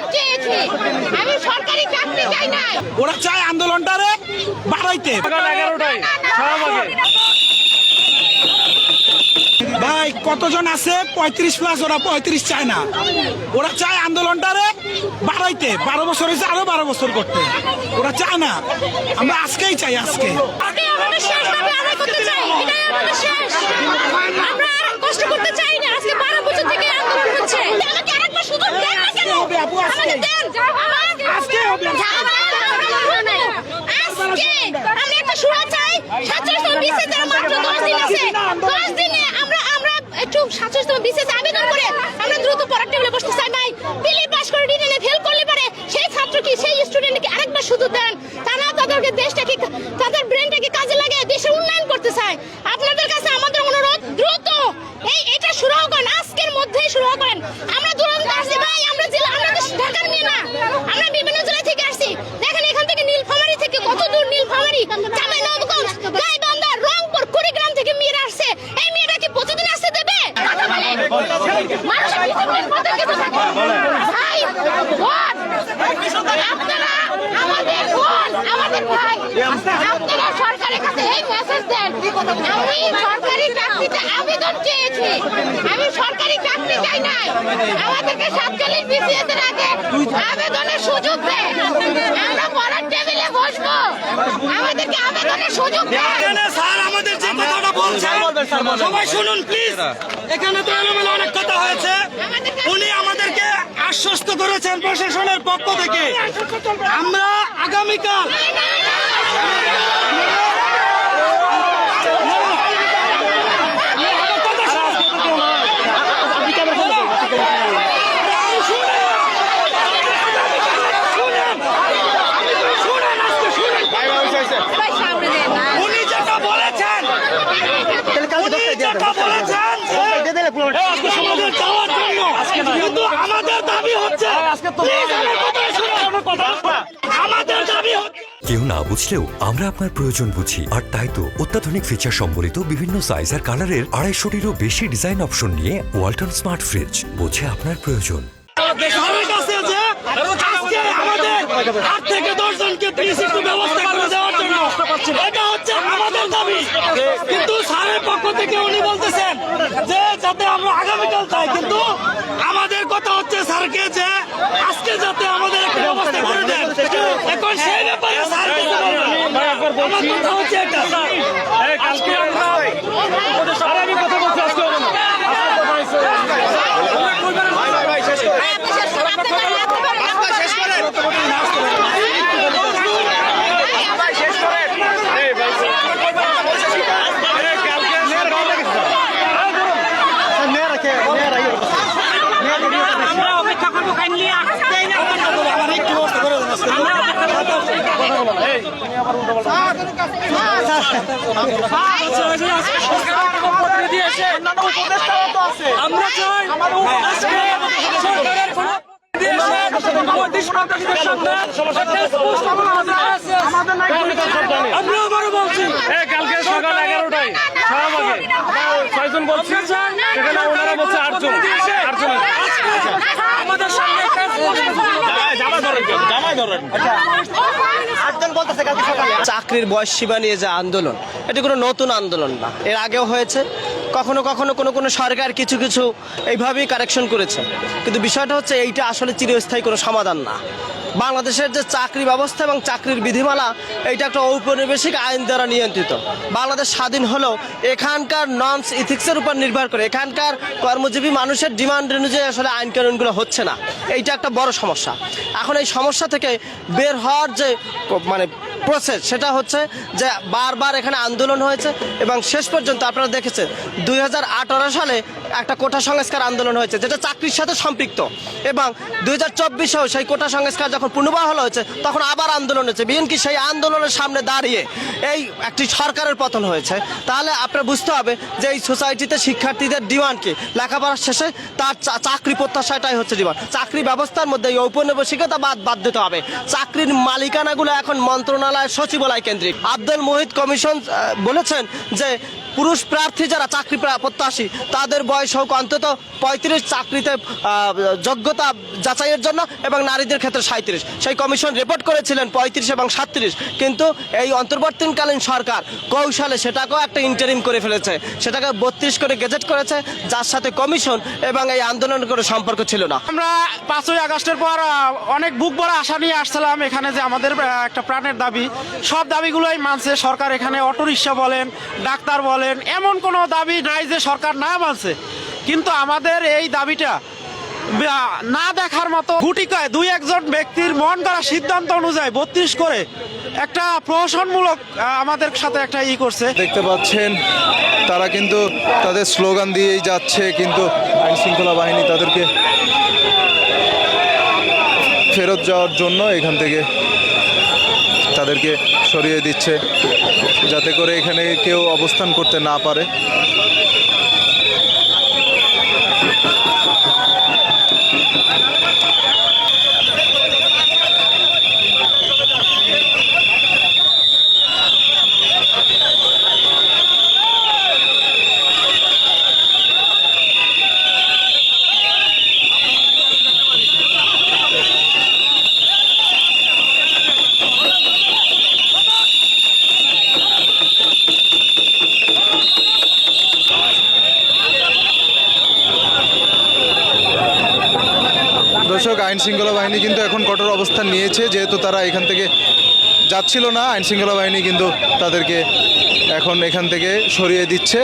আবেদন চেয়েছি। আমি সরকারি চাকরি চাই নাই। ওরা চায় আন্দোলনটারে বাড়াইতে। ভাই কতজন আছে? পঁয়ত্রিশ প্লাস ওরা পঁয়ত্রিশ চায় না। ওরা চায় আন্দোলনটারে বাড়াইতে। বারো বছর হয়েছে আরও বারো বছর করতে। ওরা চায় না। আমরা আজকেই চাই আজকে। কষ্ট করতে চাই না আজকে বারো বছর থেকে আন্দোলন হচ্ছে। আমাকে আরেকবার সুযোগ দেন না কেন। আমাকে দেন। আজকে আজকে। আমি একটা সুরা চাই সাতচল্লিশতম এর মাত্র দশ দিন আছে। দশ দিনে আমরা আমরা একটু সাতচল্লিশতম বিসিএস আবেদন করে আমরা দ্রুত পড়ার টেবিলে বসতে চাই। ভাই পাস করে ফেল করলে পারে সেই ছাত্র কি সেই স্টুডেন্টকে আরেকবার সুযোগ দেন? তারা তাদেরকে দেশটাকে তাদের ব্রেনটাকে কাজে লাগে দেশের উন্নয়ন করতে চায় আপনাদের কাছে আমাদের অনুরোধ দ্রুত এই এটা শুরু করেন আজকের মধ্যেই শুরু করেন আমরা দুরন্ত আসছি ভাই আমরা জেলা আমরা তো ঢাকার মেয়ে না আমরা বিভিন্ন জেলা থেকে আসছি দেখেন এখান থেকে নীলফামারী থেকে কত দূর নীলফামারী জামাই নবগঞ্জ গাইবান্ধা রংপুর কুড়িগ্রাম থেকে মেয়েরা আসছে এই মেয়েরা কি প্রতিদিন আসতে দেবে মানুষের discipline পদক্ষেপ থাকে। ভাই, ভোট। আমাদের ভোট আমাদের ভাই। আপনারা সরকারের কাছে এই মেসেজ দেন আমি সরকারি চাকরিতে আবেদন চেয়েছি আমি সরকারি নাই। আমাদেরকে সাতচল্লিশ বিসিএস এর আগে আবেদনের সুযোগ দেন আমরা পড়ার টেবিলে বসবো। আমাদেরকে আবেদনের সুযোগ এখানে স্যার আমাদের যে কথাটা বলছেন সবাই শুনুন প্লিজ এখানে তো এলোমেলো অনেক কথা হয়েছে। উনি আমাদেরকে আশ্বস্ত করেছেন প্রশাসনের পক্ষ থেকে। আমরা আগামীকাল উনি যেটা বলেছেন উনি যেটা বলেছেন যে আমাদের যাওয়ার জন্য কিন্তু আমাদের দাবি হচ্ছে Please, আমার কথা শুনুন। আমাদের দাবি হচ্ছে কেউ না বুঝলেও আমরা আপনার প্রয়োজন বুঝি। আর তাই তো অত্যাধুনিক ফিচার সম্বলিত বিভিন্ন সাইজ আর কালারের আড়াইশোটিরও বেশি ডিজাইন অপশন নিয়ে ওয়ালটন স্মার্ট ফ্রিজ বোঝে আপনার প্রয়োজন। আমাদের আমাদের কথা হচ্ছে স্যারকে যে আজকে যাতে আমাদের একটা ব্যবস্থা করে দেন এখন সেই ব্যাপারে স্যার কিছু বলবেন। কথা হচ্ছে এটা এই কালকে আমরা আরে আমি কথা বলছি আজকে হবে না। আমরা অপেক্ষা করব কাইন্ডলি আমার একটু ব্যবস্থা করে দেন আমরা চাই আমরা আবারও ছয়জন বলছে সেখানে ওনারা বলছে আটজন আটজন আমাদের সামনে একটা চাকরির বয়স সীমা নিয়ে যে আন্দোলন এটি কোনো নতুন আন্দোলন না। এর আগেও হয়েছে। কখনো কখনো কোনো কোনো সরকার কিছু কিছু এইভাবেই কারেকশন করেছে। কিন্তু বিষয়টা হচ্ছে এইটা আসলে চিরস্থায়ী কোনো সমাধান না। বাংলাদেশের যে চাকরি ব্যবস্থা এবং চাকরির বিধিমালা, এইটা একটা ঔপনিবেশিক আইন দ্বারা নিয়ন্ত্রিত। বাংলাদেশ স্বাধীন হলেও এখানকার নর্মস ইথিক্সের উপর নির্ভর করে। এখানকার কর্মজীবী মানুষের ডিমান্ড অনুযায়ী আসলে আইন কানুনগুলো হচ্ছে না। এইটা একটা বড় সমস্যা। এখন এই সমস্যা থেকে বের হওয়ার যে মানে প্রসেস সেটা হচ্ছে যে বারবার এখানে আন্দোলন হয়েছে এবং শেষ পর্যন্ত আপনারা দেখেছেন, দুই হাজার আঠারো সালে একটা কোটা সংস্কার আন্দোলন হয়েছে, যেটা চাকরির সাথে সম্পৃক্ত। এবং দুই হাজার চব্বিশেও সেই কোটা সংস্কার যখন পুনর্বহাল হয়েছে, তখন আবার আন্দোলন হয়েছে। বিএনপি সেই আন্দোলনের সামনে দাঁড়িয়ে এই একটি সরকারের পতন হয়েছে? তাহলে আপনার বুঝতে হবে যে এই সোসাইটিতে শিক্ষার্থীদের ডিমান্ড কি? লেখাপড়ার শেষে তার চাকরি প্রত্যাশাটাই হচ্ছে ডিমান্ড। চাকরি ব্যবস্থার মধ্যে এই ঔপনিবেশিকতা বাদ বাদ দিতে হবে। চাকরির মালিকানাগুলো এখন মন্ত্রণালয় সচিবালয় কেন্দ্রিক। আব্দুল মোহিত কমিশন বলেছেন যে পুরুষ প্রার্থী যারা চাকরি প্রা- প্রত্যাশী, তাদের বয়স হোক অন্তত পঁয়ত্রিশ চাকরিতে যোগ্যতা যাচাইয়ের জন্য এবং নারীদের ক্ষেত্রে সাঁত্রিশ সেই কমিশন রিপোর্ট করেছিলেন পঁয়ত্রিশ এবং সাতত্রিশ কিন্তু এই অন্তর্বর্তীকালীন সরকার কৌশলে সেটাকেও একটা ইন্টারিম করে ফেলেছে। সেটাকে বত্রিশ করে গেজেট করেছে, যার সাথে কমিশন এবং এই আন্দোলনের কোনো সম্পর্ক ছিল না। আমরা পাঁচই আগস্টের পর অনেক বুক ভরা আশা নিয়ে আসছিলাম এখানে যে আমাদের একটা প্রাণের দাবি। সব দাবিগুলোই মানছে সরকার এখানে। অটোরিকশা বলেন, ডাক্তার বলেন এমন কোনো দাবি নাই যে সরকার না মানছে। কিন্তু আমাদের এই দাবিটা না দেখার মতো গুটিকায় দুই একজন ব্যক্তির মন করা সিদ্ধান্ত অনুযায়ী বত্রিশ করে একটা প্রহসনমূলক আমাদের সাথে একটা ই করছে। দেখতে পাচ্ছেন, তারা কিন্তু তাদের স্লোগান দিয়েই যাচ্ছে, কিন্তু আইন শৃঙ্খলা বাহিনী তাদেরকে ফেরত যাওয়ার জন্য এখান থেকে তাদেরকে সরিয়ে দিচ্ছে যাতে করে এখানে কেউ অবস্থান করতে না পারে। আইন শৃঙ্খলা বাহিনী কিন্তু এখন কঠোর অবস্থান নিয়েছে, যেহেতু তারা এখান থেকে যাচ্ছিল না, আইন শৃঙ্খলা বাহিনী কিন্তু তাদেরকে এখন এখান থেকে সরিয়ে দিচ্ছে।